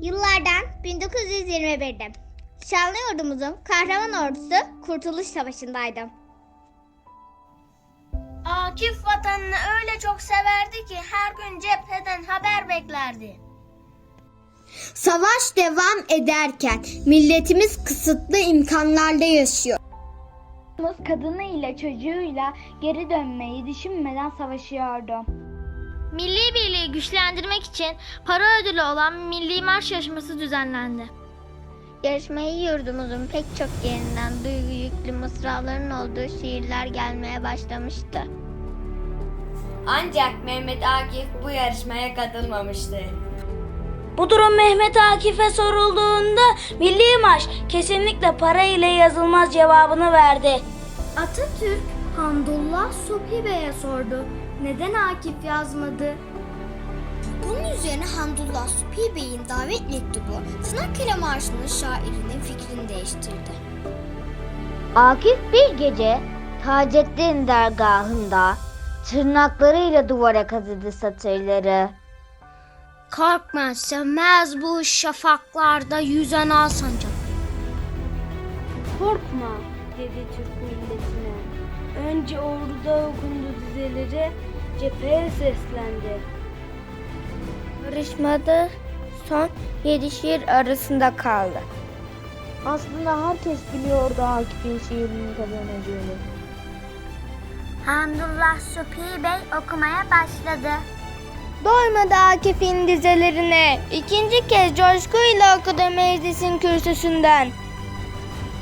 Yıllardan 1921'de Şanlı yurdumuzun kahraman ordusu Kurtuluş Savaşı'ndaydım. Akif vatanını öyle çok severdi ki her gün cepheden haber beklerdi. Savaş devam ederken milletimiz kısıtlı imkanlarda yaşıyor. kadınıyla çocuğuyla geri dönmeyi düşünmeden savaşıyordu. Milli birliği güçlendirmek için para ödülü olan milli marş yarışması düzenlendi. Yarışmaya yurdumuzun pek çok yerinden duygu yüklü mısraların olduğu şiirler gelmeye başlamıştı. Ancak Mehmet Akif bu yarışmaya katılmamıştı. Bu durum Mehmet Akif'e sorulduğunda Milli Marş kesinlikle para ile yazılmaz cevabını verdi. Atatürk Hamdullah Subhi Bey'e sordu. Neden Akif yazmadı? Bunun üzerine Hamdullah Subhi Bey'in davet mektubu Çanakkale Marşı'nın şairinin fikrini değiştirdi. Akif bir gece Taceddin dergahında tırnaklarıyla duvara kazıdı satırları. Korkma sönmez bu şafaklarda yüzen al sancak. Korkma dedi Türk milletine. Önce orduda okundu dizeleri cepheye seslendi. Yarışmada son yedi şiir arasında kaldı. Aslında herkes biliyordu Akif'in şiirinin kazanacağını. Hamdullah Subhi Bey okumaya başladı. Doymadı Akif'in dizelerine. İkinci kez coşkuyla okudu meclisin kürsüsünden.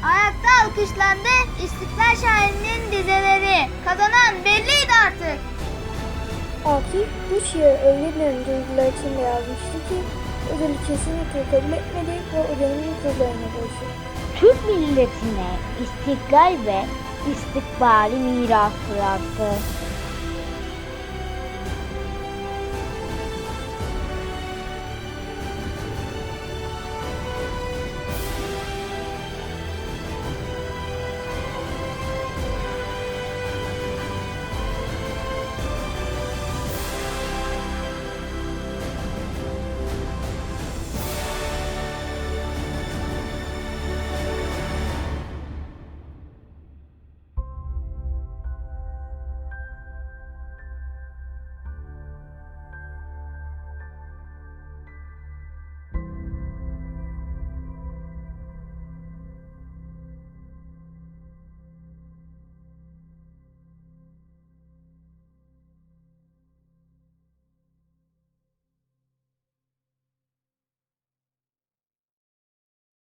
Ayakta alkışlandı İstiklal şairinin dizeleri. Kazanan belliydi artık. Akif bu şiiri öyle derin duygular içinde yazmıştı ki ödülü kesinlikle kabul etmedi ve ödülün kızlarına koştu. Türk milletine istiklal ve istikbali miras bıraktı.